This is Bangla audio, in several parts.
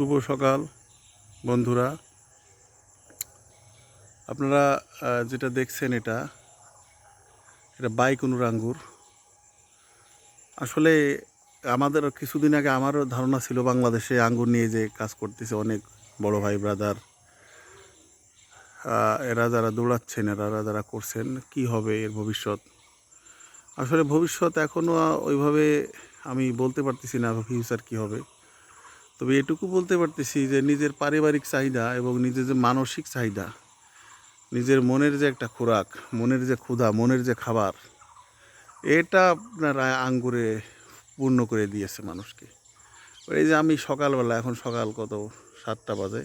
শুভ সকাল, বন্ধুরা। আপনারা যেটা দেখছেন এটা এটা বাইকুনুর আঙ্গুর আসলে আমাদের কিছুদিন আগে আমারও ধারণা ছিল বাংলাদেশে আঙ্গুর নিয়ে যে কাজ করতেছে অনেক বড় ভাই ব্রাদার এরা যারা দৌড়াচ্ছেন, এরা যারা করছেন, কি হবে এর ভবিষ্যৎ? আসলে ভবিষ্যৎ এখনও ওইভাবে আমি বলতে পারতেছি না ফিউচার কী হবে। তবে এটুকু বলতে পারতেছি যে নিজের পারিবারিক চাহিদা এবং নিজের যে মানসিক চাহিদা, নিজের মনের যে একটা খোরাক, মনের যে ক্ষুধা, মনের যে খাবার, এটা আপনার আঙ্গুরে পূর্ণ করে দিয়েছে মানুষকে। এই যে আমি সকালবেলা, এখন সকাল কত সাতটা বাজে,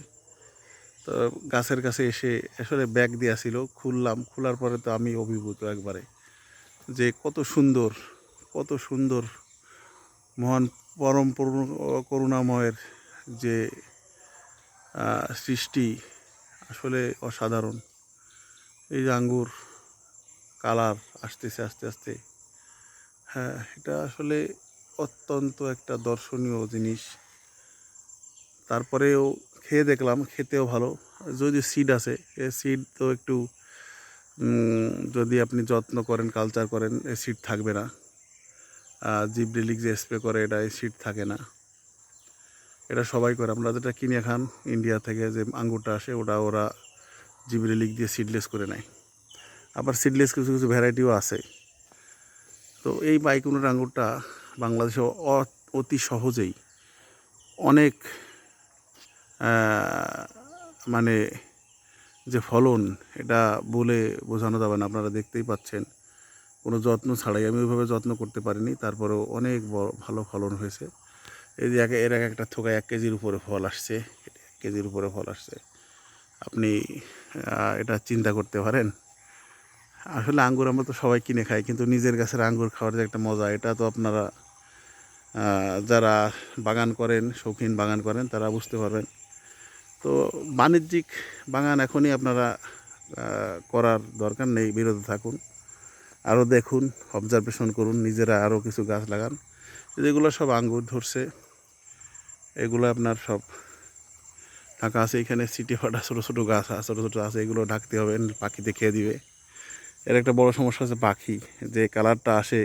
তো গাছের কাছে এসে আসলে ব্যাগ দেওয়া ছিল, খুললাম, খোলার পরে তো আমি অভিভূত একবারে যে কত সুন্দর কত সুন্দর মহান পরম করুণ- করুণাময়ের যে সৃষ্টি আসলে অসাধারণ। এই যে আঙ্গুর, কালার আসতেছে, আস্তে আস্তে। হ্যাঁ এটা আসলে অত্যন্ত একটা দর্শনীয় জিনিস। তারপরেও খেয়ে দেখলাম, খেতেও ভালো। যদি সিড আছে সিড তো একটু যদি আপনি যত্ন করেন কালচার করেন এ সিড থাকবে না। জিবডেলিক যে স্প্রে করে, এটা সিড থাকে না। এটা সবাই করে। আমরা যেটা কিনে খান ইন্ডিয়া থেকে যে আঙ্গুরটা আসে, ওটা ওরা জিবডেলিক দিয়ে সিডলেস করে নেয়। আবার সিডলেস কিছু কিছু ভ্যারাইটিও আছে। তো এই বাইকুনের আঙ্গুরটা বাংলাদেশে অতি সহজেই অনেক মানে যে ফলন, এটা বলে বোঝানো যাবে না। আপনারা দেখতেই পাচ্ছেন। কোনো যত্ন ছাড়াই আমি ওইভাবে যত্ন করতে পারিনি। তারপরেও অনেক বড় ভালো ফলন হয়েছে। এই যে এর এক একটা থোকায় এক কেজির উপরে ফল আসছে। এক কেজির উপরে ফল আসছে। আপনি এটা চিন্তা করতে পারেন। আসলে আঙ্গুর আমরা তো সবাই কিনে খাই, কিন্তু নিজের গাছের আঙ্গুর খাওয়ার যে একটা মজা, এটা তো আপনারা যারা বাগান করেন, শৌখিন বাগান করেন, তারা বুঝতে পারবেন। তো বাণিজ্যিক বাগান এখনই আপনারা করার দরকার নেই, বিরত থাকুন। আরও দেখুন অবজারভেশন করুন, নিজেরা আরও কিছু গাছ লাগান। যেগুলো সব আঙ্গুর ধরছে, এগুলো আপনার সব ঢাকা আছে, এখানে সিটি ফাটা ছোটো ছোটো গাছ আছে, ছোটো ছোটো আছে, এগুলো ঢাকতে হবে পাখিতে খেয়ে দিবে। এর একটা বড় সমস্যা আছে পাখি, যে কালারটা আসে,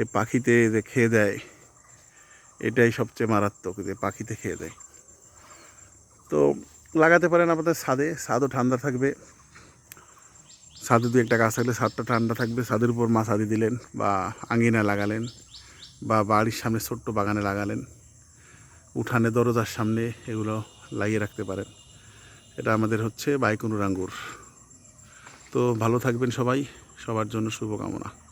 এই পাখিতে যে খেয়ে দেয়, এটাই সবচেয়ে মারাত্মক, যে পাখিতে খেয়ে দেয়। তো লাগাতে পারেন আপনাদের ছাদে, ছাদও ঠান্ডা থাকবে। ছাদে দু একটা গাছ থাকলে ছাদটা ঠান্ডা থাকবে। ছাদের উপর মাছ আদি দিলেন বা আঙিনা লাগালেন বা বাড়ির সামনে ছোট্ট বাগানে লাগালেন। উঠানে দরজার সামনে এগুলো লাগিয়ে রাখতে পারেন। এটা আমাদের হচ্ছে বাইকুনুর আঙ্গুর। তো ভালো থাকবেন সবাই। সবার জন্য শুভকামনা।